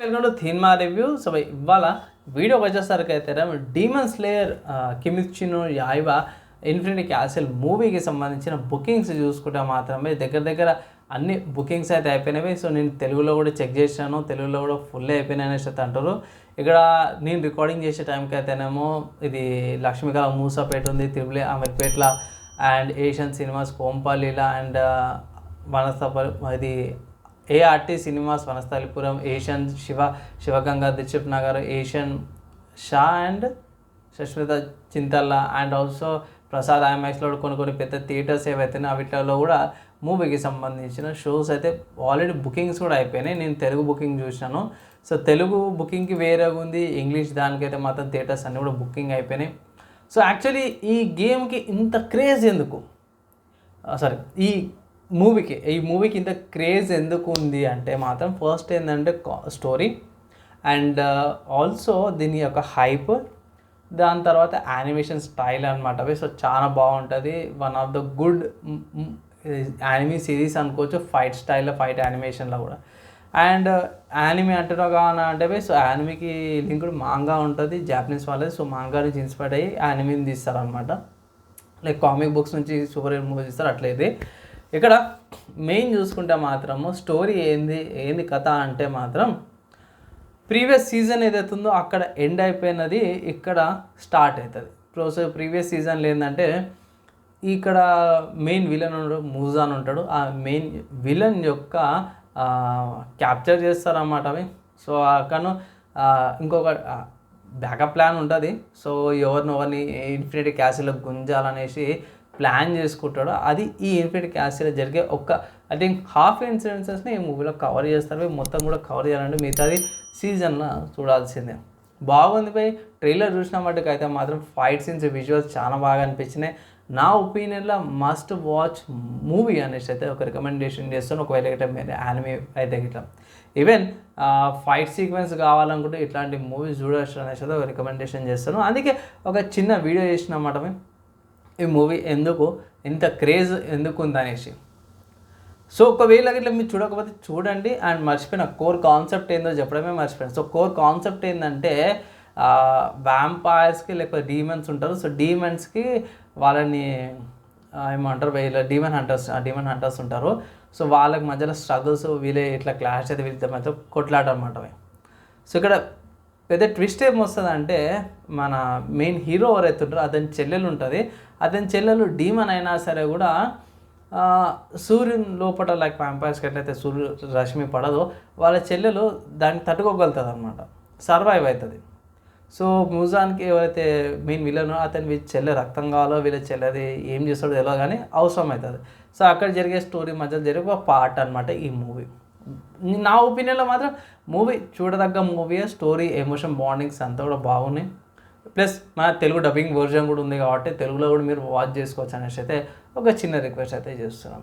Welcome to థీన్మా review so ఇవాళ వీడియోకి వచ్చేసరికి అయితే demon slayer Kimetsu no Yaiba infinity castle మూవీకి సంబంధించిన బుకింగ్స్ చూసుకుంటే మాత్రమే దగ్గర దగ్గర అన్ని బుకింగ్స్ అయితే అయిపోయినవి. సో నేను తెలుగులో కూడా చెక్ చేశాను. తెలుగులో కూడా ఫుల్ అయిపోయినాయి అనేసి అయితే అంటారు. ఇక్కడ నేను రికార్డింగ్ చేసే టైంకి అయితేనేమో ఇది లక్ష్మీకళ మూసాపేట ఉంది తిరుమల అమీర్పేట్ల అండ్ ఏషియన్ సినిమాస్ కోంపాలీల అండ్ వనస్థప ఇది ART cinemas Vanasthalipuram Asian Shiva Shivaganga Dilip Nagar Asian Shah and Sushmita Chintala and also Prasad ఐమాక్స్లో కొన్ని కొన్ని పెద్ద థియేటర్స్ ఏవైతే వీటిలో కూడా మూవీకి సంబంధించిన షోస్ అయితే ఆల్రెడీ బుకింగ్స్ కూడా అయిపోయినాయి. నేను తెలుగు బుకింగ్ చూసాను సో తెలుగు బుకింగ్కి వేరేగా ఉంది. ఇంగ్లీష్ దానికైతే మాత్రం థియేటర్స్ అన్నీ కూడా బుకింగ్ అయిపోయినాయి. సో యాక్చువల్లీ ఈ గేమ్కి ఇంత క్రేజ్ ఎందుకు? సారీ ఈ మూవీకి ఈ మూవీకి ఇంత క్రేజ్ ఎందుకు ఉంది అంటే మాత్రం ఫస్ట్ ఏంటంటే స్టోరీ అండ్ ఆల్సో దీని యొక్క హైప్ దాని తర్వాత యానిమేషన్ స్టైల్ అనమాట సో చాలా బాగుంటుంది. One of the good anime series అనుకోవచ్చు ఫైట్ స్టైల్లో ఫైట్ యానిమేషన్లో కూడా. అండ్ యానిమీ అంటారో కావాలా అంటే సో యానిమీకి లింక్డ్ మాంగా ఉంటుంది జాపనీస్ వాళ్ళది. సో మాంగా నుంచి ఇన్స్పైర్ అయ్యి యానిమీని తీస్తారనమాట లైక్ కామిక్ బుక్స్ నుంచి సూపర్ హీరో మూవీస్ తీస్తారు అట్లయితే. ఇక్కడ మెయిన్ చూసుకుంటే మాత్రము స్టోరీ ఏంది ఏంది కథ అంటే మాత్రం ప్రీవియస్ సీజన్ ఏదైతుందో అక్కడ ఎండ్ అయిపోయినది ఇక్కడ స్టార్ట్ అవుతుంది ప్రోస్ ప్రీవియస్ సీజన్లో ఏంటంటే ఇక్కడ మెయిన్ విలన్ ఉంటాడు మూజాన్ ఉంటాడు. ఆ మెయిన్ విలన్ యొక్క క్యాప్చర్ చేస్తారన్నమాట అవి. సో అక్కను ఇంకొక బ్యాకప్ ప్లాన్ ఉంటుంది. సో ఎవరిని ఎవరిని ఇన్ఫినిటీ క్యాసిల్లో గుంజాలనేసి ప్లాన్ చేసుకుంటాడో అది ఈ ఇన్ఫినిట్ క్యాసిల్లో జరిగే ఒక్క ఐ థింక్ హాఫ్ ఇన్సిడెన్సెస్ని ఈ మూవీలో కవర్ చేస్తారు. మొత్తం కూడా కవర్ చేయాలంటే మిగతాది సీజన్లో చూడాల్సిందే. బాగుంది పోయి ట్రైలర్ చూసిన మట్టుకు అయితే మాత్రం ఫైట్ సీన్స్ విజువల్స్ చాలా బాగా అనిపించినాయి. నా ఒపీనియన్లో మస్ట్ వాచ్ మూవీ అనేసి అయితే ఒక రికమెండేషన్ చేస్తాను. ఒకవేళ గిట్ట మీరు యానిమీ అయితే ఇట్లా ఈవెన్ ఫైట్ సీక్వెన్స్ కావాలనుకుంటే ఇట్లాంటి మూవీస్ చూడవచ్చు అనేసి అయితే ఒక రికమెండేషన్ చేస్తాను. అందుకే ఒక చిన్న వీడియో చేసినమాట మేము ఈ మూవీ ఎందుకు? ఇంత క్రేజ్ ఎందుకు ఉందనేసి సో ఒకవేళ ఇట్లా మీరు చూడకపోతే చూడండి అండ్ మర్చిపోయిన కోర్ కాన్సెప్ట్ ఏందో చెప్పడమే మర్చిపోయాను. సో కోర్ కాన్సెప్ట్ ఏంటంటే వ్యాంపైర్స్కి లేకపోతే డీమన్స్ ఉంటారు. సో డీమన్స్కి వాళ్ళని ఏమంటారు వీళ్ళ? డీమన్ హంటర్స్ డీమన్ హంటర్స్ ఉంటారు. సో వాళ్ళకి మధ్యలో స్ట్రగుల్స్ వీళ్ళే ఇట్లా క్లాష్ అయితే వీళ్ళ మధ్య కొట్లాట అనమాట సో ఇక్కడ పెద్ద ట్విస్ట్ ఏం వస్తుంది అంటే మన మెయిన్ హీరో ఎవరైతే ఉంటారో అతని చెల్లెలు ఉంటుంది. అతని చెల్లెలు డీమన్ అయినా సరే కూడా సూర్యుని లోపల లైక్ వ్యాంపైర్స్కి ఎట్లయితే సూర్యు రశ్మి పడదో వాళ్ళ చెల్లెలు దాన్ని తట్టుకోగలుగుతుంది అనమాట సర్వైవ్ అవుతుంది సో మ్యూజాన్కి ఎవరైతే మెయిన్ విలన్ అతని వీళ్ళ చెల్లె రక్తం కావాలో వీళ్ళ చెల్లెది ఏం చేస్తాడో తెలియదు కానీ అవసరం అవుతుంది సో అక్కడ జరిగే స్టోరీ మధ్య జరిగే ఒక పార్ట్ అనమాట ఈ మూవీ నా ఒపీనియన్లో మాత్రం మూవీ చూడదగ్గ మూవీ స్టోరీ ఎమోషన్ బాండింగ్స్ అంతా కూడా బాగున్నాయి. ప్లస్ మన తెలుగు డబ్బింగ్ వర్జన్ కూడా ఉంది కాబట్టి తెలుగులో కూడా మీరు వాచ్ చేసుకోవచ్చు అనేసి అయితే ఒక చిన్న రిక్వెస్ట్ అయితే చేస్తున్నాం.